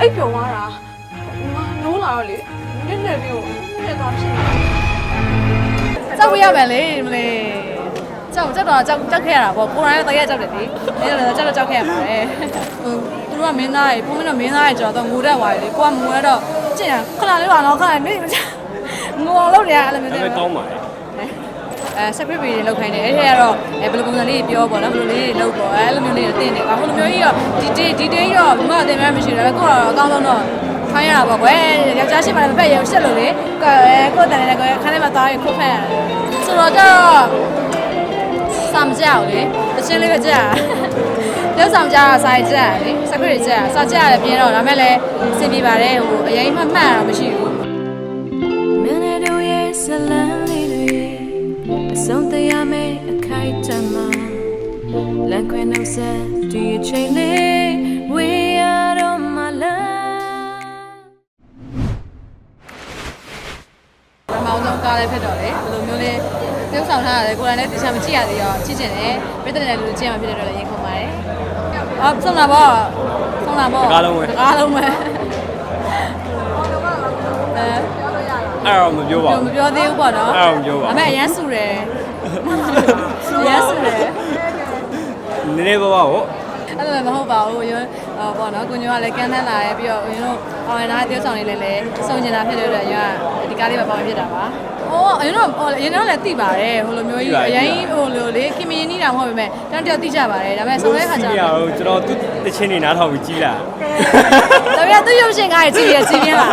အိပ်ပျော်သွားတာငါနိုးလာတော့လေနည်းနည်းလေးကိုနည်းသွားဖြစ်နေကြောက်ရမယ်လေမလေးကြောက်ကြောက်တော့ကြောက်ကြောက်ခဲ့ရတာပေါ့ကိုရိုင်းတော့တရက်ကြောက်တယ်လေအဲ့ဒါကြောက်တော့ကြောက်ခဲ့ရပါတယ်ဟိုသူတို့ကမင်းသားရေပုံမင်းတော့မင်းသားရေကျွန်တော်တော့ငိုတတ်သွားတယ်လေကိုကငိုရတော့ကြည့်ရခဏလေးပါတော့ခဏနေမချငိုအောင်လုပ်တယ်အဲ့လိုမျိုးဒါပေမဲ့ကောင်းပါလေ အဲဆက်ပရစ်တွေလောက်ခိုင်းတယ်အဲ့ဒီကတော့အဲဘယ်လိုပုံစံလေးပြောပေါ့နော်ဘယ်လိုလေးလောက်ပေါ့အဲ့လိုမျိုးလေးတင်တယ်ကွာဟိုလိုမျိုးကြီးတော့ဒီတေးဒီတေးတော့ဘမအတင်မဲ့မရှိတော့ကိုကတော့အကောင်းဆုံးတော့ခိုင်းရတာပေါ့ကွယ်ယောက်ျားရှိမှလည်းမဖက်ရရှက်လို့လေကိုအဲကိုတန်တယ်ကွယ်ခန်းထဲမှာသားရခုတ်ဖက်ရတယ်ဆိုတော့ကျတော့စာမကြောက်လေတချင်းလေးပဲကြာရုပ်ဆောင်ကြတော့စာရကြရတယ်လေဆက်ပရစ်ကြာစာကြရတယ်ပြင်းတော့ဒါမဲ့လည်းအဆင်ပြေပါတယ်ဟိုအရင်မှမှတ်ရတာမရှိဘူးမင်းတို့ရဲ့ဇလံလေးတွေအ ဆုံးတရားမဲ့အခိုက်အတန့်မှာလမ်းခွဲနှုတ်ဆက်ဒီအချိန်လေးဝေးရတော့မလားပထမအောင်ဆုံးကားလေးဖြစ်တော့လေဘယ်လိုမျိုးလဲပြုံးဆောင်ထားရတယ်ကိုယ်တိုင်လည်းတခြားမကြည့်ရသေးတော့ချစ်ချင်တယ်ပြည်တဲ့လူကြည့်ရမှာဖြစ်တဲ့တော့လည်းရင်ခုန်ပါတယ်အော်ဆုံးလာပေါ့ဆုံးလာပေါ့ကားလုံးပဲ အဲအဲ့တော့မပြောပါမဘူးပြောသေးဘူးပေါ့နော်အဲ့တော့မပြောပါဘူး ဒါပေမဲ့အရန်ဆူတယ်အရန်ဆူတယ်နည်းနည်းပါးပါဟောအဲ့လိုလည်းမဟုတ်ပါဘူးရောဟောပေါ့နော်ကိုညိုကလည်းကန်းတန်းလာတယ်ပြီးတော့ရင်းတို့အောင်ရနာတယောက်ဆောင်လေးလည်းလည်းစုံကျင်တာဖြစ်တဲ့အတွက်ရောဒီကားလေးပဲပေါင်းဖြစ်တာပါ။အော်အရင်တော့အရင်တော့လည်းသိပါတယ်ဟိုလိုမျိုးကြီးအရင်ဟိုလိုလေကင်မီနီးတာမဟုတ်ပေမဲ့တန်းတယောက်သိကြပါတယ်ဒါပေမဲ့ဆုံးတဲ့ခါကျကြည့်ရတော့အောင်ကျွန်တော်သူတချင်းနေနားထောင်ပြီးကြီးလာ ဒါပေမဲ့သူရုပ်ရှင်ကားကြီးကြည့်ရကြည့်ရလား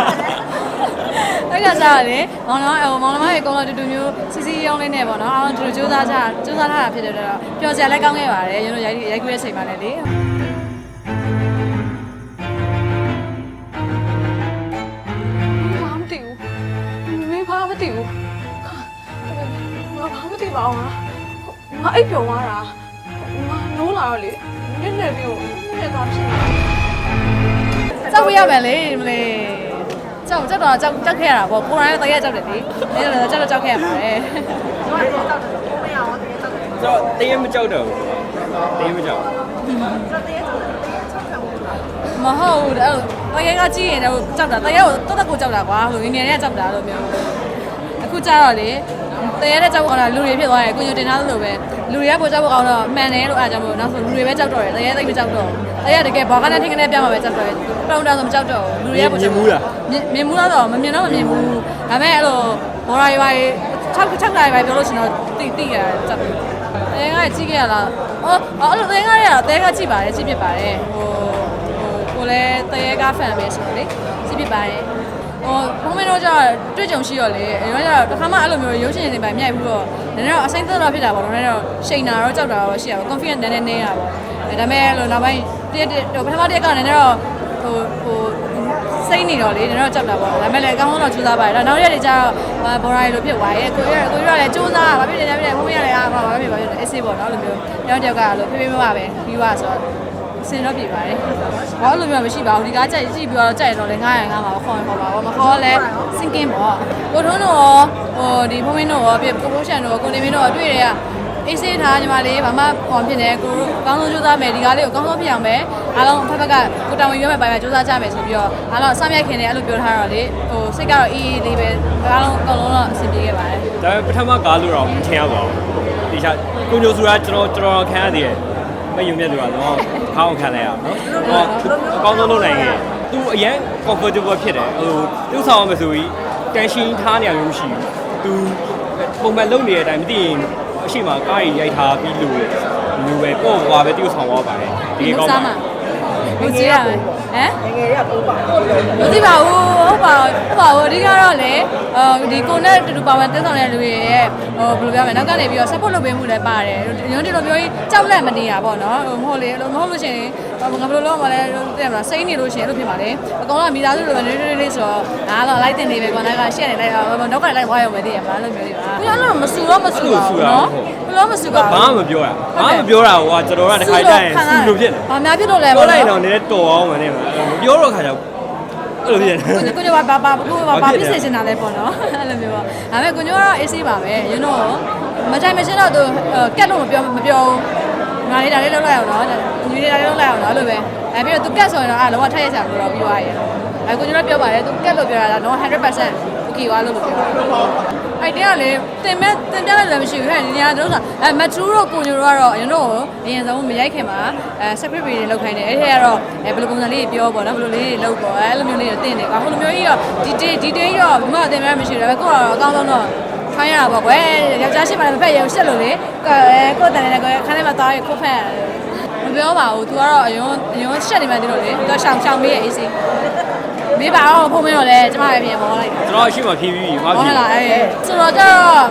အဲ့ကစားလေမောင်နှမဟိုမောင်နှမရဲ့ကုန်းတော်တူတူမျိုးစီစီရောင်းလေးနဲ့ပေါ့နော်အောင်တူတူစူးစမ်းကြစူးစမ်းထားတာဖြစ်တဲ့အတွက်ပျော်စရာလည်းကောင်းခဲ့ပါတယ်ရင်းတို့ရိုက်ရိုက်ခွေးရဲ့ချိန်ပါလေလေဘာမသိဘူးမင်းဘာမသိဘူးငါဘာမသိပါဘူးငါအိပ်ပျော်သွားတာငါနိုးလာတော့လေနည်းနည်းလေးကိုနည်းသွားဖြစ်နေကြောက်ရမယ်လေမလေး ကြောက်ကြောက်တော့ကြောက်ကြောက်ခဲ့ရတာပေါ့ကိုရိုင်းတော့တရက်ကြောက်တယ်လေအဲ့ဒါလည်းကြောက်တော့ကြောက်ခဲ့ရပါတယ်ကျွန်တော်တင်းမကြောက်တော့ဘူးတင်းမကြောက်မဟုတ်ဘူးအဲ့လိုတရက်ကကြည့်ရင်တော့ကြောက်တာတရက်ကိုတော်တော်ကိုကြောက်တာကွာဟိုငငယ်လေးကကြောက်တာလို့မျိုးအခုကျတော့လေတရက်တဲ့ကြောက်ကောင်းတာလူတွေဖြစ်သွားတယ်ကိုညိုတင်ထားသလိုပဲ လူတွေကပိုကြောက်ကောင်းတော့မှန်တယ်လို့အားကြောင့်မို့နောက်ဆိုလူတွေပဲကြောက်တော့တယ်တရက်သိပ်မကြောက်တော့တရက်တကယ်ဘောကနဲ့ထင်ကနေပြောင်းမှာပဲကြောက်တော့တယ်ပရုံတာဆိုမကြောက်တော့ဘူးလူတွေကပိုကြောက်မြင်မှုလားတော့မမြင်တော့မမြင်ဘူးဒါပေမဲ့အဲ့လိုဘော်ရာရွာကြီး6 6နာရီပဲပြောလို့ရှိရင်တော့တိတိရကြောက်တယ်တရက်ကကြည့်ခဲ့ရလားအော်အဲ့လိုတရက်ကရတာတရက်ကကြည့်ပါတယ်ကြည့်ဖြစ်ပါတယ်ဟိုဟိုကိုလည်းတရေကားဖန်ပဲဆိုတော့လေစီးပြပါတယ် ဟိုဘုံမင်းတို့ကျတော့တွေ့ကြုံရှိတော့လေအဲတော့ကျတော့တစ်ခါမှအဲ့လိုမျိုးရုပ်ရှင်တွေပဲမြိုက်ဘူးတော့နည်းနည်းတော့အစိမ့်သက်တော့ဖြစ်တာပေါ့နည်းနည်းတော့ရှိန်တာတော့ကြောက်တာတော့ရှိရပါ confident နည်းနည်းနည်းတာပေါ့အဲဒါပေမဲ့လို့နောက်ပိုင်းတရက်ဟိုပထမတရက်ကနည်းနည်းတော့ဟိုဟိုစိတ်နေတော့လေနည်းနည်းတော့ကြောက်တာပေါ့ဒါပေမဲ့လည်းအကောင်းဆုံးတော့ကြိုးစားပါတယ်ဒါနောက်ရက်တွေကျတော့ဘော်ရာရီလိုဖြစ်သွားရဲ့ကိုရကိုရလည်းကြိုးစားဘာဖြစ်လဲဘာဖြစ်လဲဘုံမရလည်းအားပါဘာဖြစ်ဘာဖြစ်လဲအေးစေးပေါ့နော်အဲ့လိုမျိုးတယောက်တယောက်ကလို့ဖေးဖေးမပါပဲပြီးသွားဆိုတော့ စင်တော့ပြပါတယ်။ဘာလို့မျိုးမရှိပါဘူးဒီကားကြိုက်ကြည့်ပြီးတော့ကြိုက်တော့လေ900 900မှာခေါ်ရင်ခေါ်ပါဘောမခေါ်လဲစင်ကင်းပေါ့။ကိုထုံးတို့ရောဟိုဒီဖုန်းမင်းတို့ရောပြကိုပိုးရှန်တို့ရောကိုနေမင်းတို့ရောတွေ့ရရအေးစေးထားညီမလေးဘာမှပေါ်ဖြစ်နေကိုတို့ကောင်းဆုံးကြိုးစားမယ်ဒီကားလေးကိုကောင်းဆုံးဖြစ်အောင်ပဲအားလုံးဖက်ဖက်ကကိုတောင်ဝင်ရွေးမဲ့ပိုင်းမှာကြိုးစားကြမယ်ဆိုပြီးတော့အားလုံးစမ်းမြတ်ခင်နေအဲ့လိုပြောထားတော့လေဟိုစိတ်ကတော့အေးအေးလေးပဲအားလုံးအကုန်လုံးတော့အဆင်ပြေခဲ့ပါတယ်ဒါပေမဲ့ပထမကားလို့တော့မထင်ရပါဘူးဒီချာကိုညိုဆိုတာကျွန်တော်ကျွန်တော်ခံရသေးတယ် မယုံမြတ်သူကတော့ခေါင်းခံလိုက်ရအောင်နော်ဟောအကောင်းဆုံးလုပ်နိုင်ခဲ့သူအရန် comfortable ဖြစ်တယ်ဟိုပြုဆောင်ရမယ်ဆိုပြီးတန်ရှင်းထားနေရမျိုးမရှိဘူးသူပုံမှန်လုပ်နေတဲ့အတိုင်းမသိရင်အရှိမကားကြီးရိုက်ထားပြီးလို့မျိုးပဲပေါ့ကွာပဲပြုဆောင်သွားပါတယ်ဒီကောင်းပါဘယ်ကြည့်ရလဲ ဟမ်ငယ်ရပိုးပါမသိပါဘူးဟုတ်ပါဟုတ်ပါဘူးအဓိကတော့လေဒီကိုနဲ့တူတူပါဝင်တက်ဆောင်တဲ့လူတွေရဲ့ဟိုဘယ်လိုပြောမလဲနောက်ကနေပြီးတော့ support လုပ်ပေးမှုလည်းပါတယ်ရုံးတီလိုပြောရင်ကြောက်လက်မနေရပါတော့ဟိုမဟုတ်လေမဟုတ်လို့ရှိရင်ငါဘယ်လိုလုပ်မလဲတဲ့မလားစိတ်နေလို့ရှိရင်အဲ့လိုဖြစ်ပါလေအကောင်ကမိသားစုလိုပဲနေနေလေးဆိုတော့ဒါတော့လိုက်တင်နေပဲကွာနောက်ကရှက်နေလိုက်နောက်ကလိုက်ဝါရုံပဲတည်ရမလားလို့ပြောနေတာဘယ်လိုမဆူတော့မဆူပါဘူးနော်ဘယ်လိုမဆူပါဘူးဘာမှမပြောရဘာမှမပြောတာဟိုကကျွန်တော်ကတစ်ခါတည်းဆူလို့ဖြစ်တယ်ဘာများဖြစ်လို့လဲပြောလိုက်တော့နည်းနည်းတော်အောင်မနေမပြောတော့ခါကျအဲ့လိုပြန်ကိုညကိုညဘာဘာကိုဘာဘာဖြစ်စေချင်တာလဲပေါ့နော်အဲ့လိုမျိုးပေါ့ဒါပေမဲ့ကိုညကတော့အေးဆေးပါပဲရင်းတော့မတိုင်မရှင်းတော့သူကက်လို့မပြောမပြောငါလေးဒါလေးလောက်လိုက်အောင်နော်ညီလေးဒါလေးလောက်လိုက်အောင်နော်အဲ့လိုပဲအဲ့ပြီးတော့သူကက်ဆိုရင်တော့အဲ့လောကထက်ရစရာမလိုတော့ပြီးသွားရဲ့အဲ့ကိုညကတော့ပြောပါတယ်သူကက်လို့ပြောတာတော့100% okay ွားလို့မပြောဘူး အဲ့တည်းကလေတင်မဲ့တင်ပြလိုက်လည်းမရှိဘူးဟဲ့ဒီနေရာတို့ဆိုအဲမထူးတို့ကိုညိုတို့ကတော့အရင်တော့အရင်ဆုံးမရိုက်ခင်မှာအဲ secretary တွေလောက်ခိုင်းတယ်အဲ့ဒီကတော့အဲဘယ်လိုပုံစံလေးပြောပေါ့နော်ဘယ်လိုလေးတွေလောက်ပေါ့အဲလိုမျိုးလေးတွေတင်တယ်ကွာဟိုလိုမျိုးကြီးတော့ဒီ day ဒီ day တော့ဘမတင်မဲ့မရှိဘူးဒါပေမဲ့ကိုကတော့အကောင်းဆုံးတော့ခိုင်းရတာပေါ့ကွယ်ယောက်ျားရှိမှလည်းမဖက်ရဘူးရှက်လို့လေကိုယ်ကိုယ်တန်နေတဲ့ကိုယ်ခန်းထဲမှာသွားရခိုးဖက်ရတယ်မပြောပါဘူး तू ကတော့အယွန်းအယွန်းရှက်နေမှသိလို့လေ तू ရှောင်ရှောင်မေးရဲ့အေးစေးမေးပါတော့ဖုန်းမင်းတော့လေကျမလည်းပြင်မောလိုက်တာ ကျွန်တော်အရှိမဖြည်းဖြည်းမဟုတ်ဖြည်းလားအဲ့ဆိုတော့ကျတော့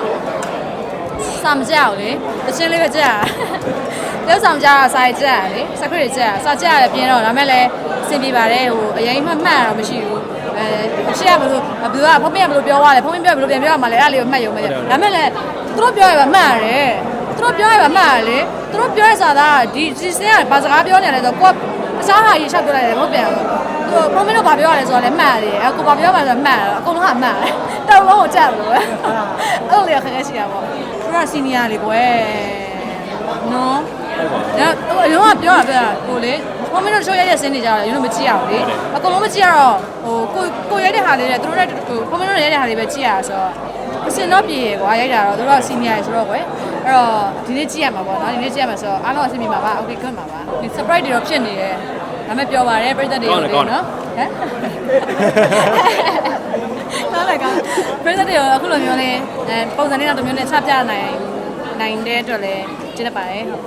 စာမကြောက်လေတချင်းလေးပဲကြာလောက်ဆောင်ကြတာစာရကြာလေစခရစ်ကြာစာကြာလည်းပြင်းတော့ဒါမဲ့လည်းအဆင်ပြေပါတယ်ဟိုအရင်မှမှတ်တော့မရှိဘူးအဲရှိရဘလို့ဘယ်ကဖုန်းမင်းကဘလို့ပြောသွားလဲဖုန်းမင်းပြောဘလို့ပြန်ပြောရမှာလဲအဲ့လေးကိုမှတ်ရုံပဲဒါမဲ့လည်းသူတို့ပြောရပါမှတ်ရတယ်သူတို့ပြောရပါမှတ်ရလေသူတို့ပြောရစာသားဒီဒီစင်းကဘာစကားပြောနေလဲဆိုတော့ကိုအစားဟာရေးချက်ပြောလိုက်တယ်မဟုတ်ပြန်ဘူး ကိုမင်းတို့ဘာပြောရလဲဆိုတော့လည်းမှတ်ရတယ်အကိုဘာပြောရလဲဆိုတော့မှတ်ရတယ်အကုန်လုံးကမှတ်ရတယ်တောက်လုံးကိုကြက်လို့ပဲအဲ့လိုလေခက်ခဲရှိတာပေါ့သူကစီနီယာလေကွယ်နော်ဒါတော့အရင်ကပြောတာပြောတာကိုလေမမင်းတို့ချိုးရရဆင်းနေကြတာအရင်ကမကြည့်ရဘူးလေအကုန်လုံးမကြည့်ရတော့ဟိုကိုကိုရိုက်တဲ့ဟာလေးနဲ့သူတို့ရဲ့ဟိုမမင်းတို့ရိုက်တဲ့ဟာလေးပဲကြည့်ရတာဆိုတော့အစင်တော့ပြေကွာရိုက်တာတော့သူတို့ကစီနီယာဆိုတော့ကွယ်အဲ့တော့ဒီနေ့ကြည့်ရမှာပေါ့နော်ဒီနေ့ကြည့်ရမှာဆိုတော့အားလုံးအဆင်ပြေမှာပါ okay good မှာပါဒီ surprise တွေတော့ဖြစ်နေတယ် ဒါမဲ့ပြောပါတယ်ပြည့်တဲ့တွေနော်ဟမ်ကောင်းလိုက်ကောင်းပြည့်တဲ့တွေအခုလိုမျိုးလေးအဲပုံစံလေးတော့တစ်မျိုးနဲ့ချပြနိုင်နိုင်တဲ့အတွက်လည်းကျေးဇူးပါတယ်ဟုတ်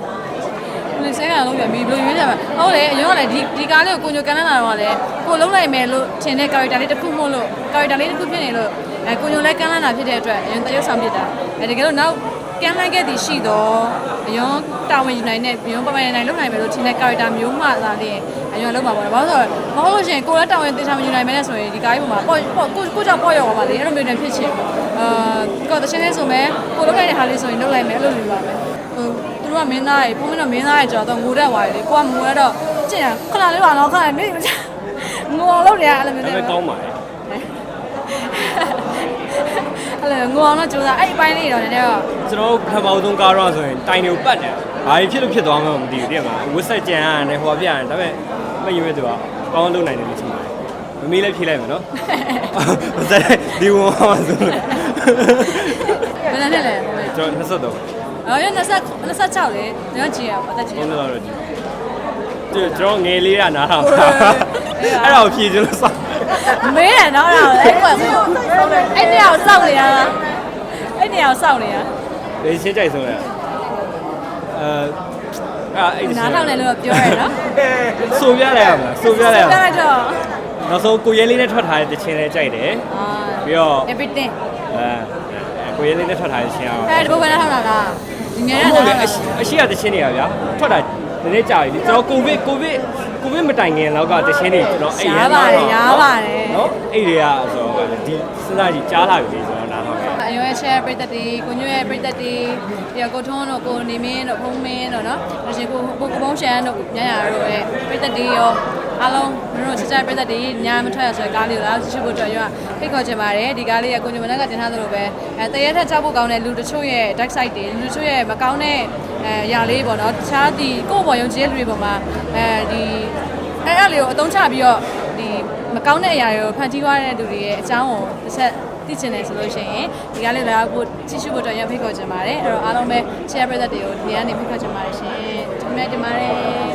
လင်းဆဲကလုံးပြန်ပြီးဘယ်လိုရွေးကြမှာဟုတ်လေအရင်ကလည်းဒီဒီကားလေးကိုကိုညိုကန်လာတော့လေကိုလုံးလိုက်မယ်လို့ထင်တဲ့ character လေးတစ်ခုမို့လို့ character လေးတစ်ခုဖြစ်နေလို့အဲကိုညိုလည်းကန်လာတာဖြစ်တဲ့အတွက်အရင်တရုပ်ဆောင်ဖြစ်တာအဲတကယ်လို့နောက်ကန်လိုက်ခဲ့သည်ရှိတော့အရင်တာဝန်ယူနိုင်တဲ့ဘယုံပပိုင်နိုင်လုပ်နိုင်မယ်လို့ထင်တဲ့ character မျိုးမှသာလေ အရင်လုံးပါပေါ့ဘာလို့ဆိုတော့မဟုတ်လို့ရှိရင်ကိုလည်းတာဝန်တေချာမယူနိုင်မယ်နဲ့ဆိုရင်ဒီကားကြီးပေါ်မှာပေါ့ပေါ့ကိုကိုကြောင့်ပေါ့ရောက်ပါပါလေအဲ့လိုမျိုးနဲ့ဖြစ်ချင်အာကိုတချင်းလေးဆိုမဲ့ကိုလုပ်လိုက်တဲ့ဟာလေးဆိုရင်လုပ်လိုက်မယ်အဲ့လိုလိုပါပဲဟိုသူတို့ကမင်းသားရေဖုန်းမင်းတော့မင်းသားရေကြောတော့ငိုတတ်သွားတယ်လေကိုကငိုရတော့ကြည့်ရခဏလေးပါတော့ခဏနေမချငိုအောင်လုပ်တယ်အဲ့လိုမျိုးဒါပေမဲ့ကောင်းပါလေ အဲ့လိုငိုအောင်တော့ကြိုးစားအဲ့ဒီပိုင်းလေးတော့နည်းနည်းတော့ကျွန်တော်ဖန်ပေါင်းသုံးကားတော့ဆိုရင်တိုင်တွေကိုပတ်တယ်ဘာဖြစ်လို့ဖြစ်သွားမှမသိဘူးတကယ်မှာဝစ်ဆက်ကြံရတယ်ဟိုပြရတယ်ဒါပေမဲ့မယူမဲ့သူကကောင်းလုပ်နိုင်တယ်လို့ထင်ပါတယ်မမေးလည်းဖြေလိုက်မယ်နော်မစတဲ့ဒီဝန်မှာဆိုလို့ဘယ်နဲ့လဲဟိုလေကျွန်တော်23အော်ရ20 26လေညောကြည့်ရပါတက်ကြည့်ဘုန်းတော်တော့ကြည့်ကျွန်တော်ငယ်လေးကနားထောင်တာအဲ့ဒါကိုဖြေချင်လို့စောင့် မေးတယ်နော်အဲ့ဒါအဲ့ကွက်အဲ့နေရာကိုစောင့်နေရတာအဲ့နေရာကိုစောင့်နေရလေရှင်းကြိုက်ဆုံးလဲအဲအဲ့အဲ့နားထောင်တယ်လို့ပြောရဲနော်ဆိုပြလိုက်ရမလားဆိုပြလိုက်ရမပြလားလိုက်တော့နောက်ဆုံးကိုရဲလေးနဲ့ထွက်ထားတဲ့တခြင်းလေးကြိုက်တယ်အာပြီးတော့ everything အဲကိုရဲလေးနဲ့ထွက်ထားတဲ့ခြင်းအောင်အဲ့ဒီဘယ်နဲ့ထောင်တာလားဒီငယ်ဟုတ်ကတယ်နားအရှိအရှိရတခြင်းတွေကဗျာထွက်တာ နည်းနည်းကြာပြီကျွန်တော်ကိုဗစ်ကိုဗစ်ကိုဗစ်မတိုင်ခင်လောက်ကတခြင်းတွေကျွန်တော်အဲ့ရားပါတယ်ရားပါတယ်နော်အဲ့တွေကဆိုတော့ဒီစဉ်းစားကြည့်ကြားလာပြီလေကျွန်တော်နားထောင်ခဲ့အရွယ် share ပရိသတ်တွေကိုညွှဲပရိသတ်တွေပြီးတော့ကိုထွန်းတို့ကိုနေမင်းတို့ဖုံးမင်းတို့နော်ဒါရှင်ကိုကိုကပုံးရှန်တို့ညရတို့ရဲ့ပရိသတ်တွေရောအားလုံးတို့ချစ်ကြပရိသတ်တွေညာမထွက်ရဆိုတဲ့ကားလေးကိုလာကြည့်ဖို့အတွက်ရောဖိတ်ခေါ်ချင်ပါတယ်ဒီကားလေးကကိုညမနက်ကတင်ထားသလိုပဲအဲတရေထက်ချဖို့ကောင်းတဲ့လူတချို့ရဲ့ dark side တွေလူတချို့ရဲ့မကောင်းတဲ့ အဲຢာလေးပေါ့နော်တခြားဒီကိုယ့်ဘော်ယုံကြည်တဲ့လူတွေပေါ်မှာအဲဒီအဲ့အဲ့လေးကိုအသုံးချပြီးတော့ဒီမကောင်းတဲ့အရာတွေကိုဖန်တီးသွားတဲ့လူတွေရဲ့အကြောင်းကိုတစ်ချက်သိချင်တယ်ဆိုလို့ရှိရင်ဒီကားလေးလာဖို့ကြည့်ရှုဖို့အတွက်ရဖိတ်ခေါ်ချင်ပါတယ်အဲ့တော့အားလုံးပဲ share ပရိသတ်တွေကိုဒီကနေဖိတ်ခေါ်ချင်ပါတယ်ရှင်ဒီမဲ့တင်ပါတယ်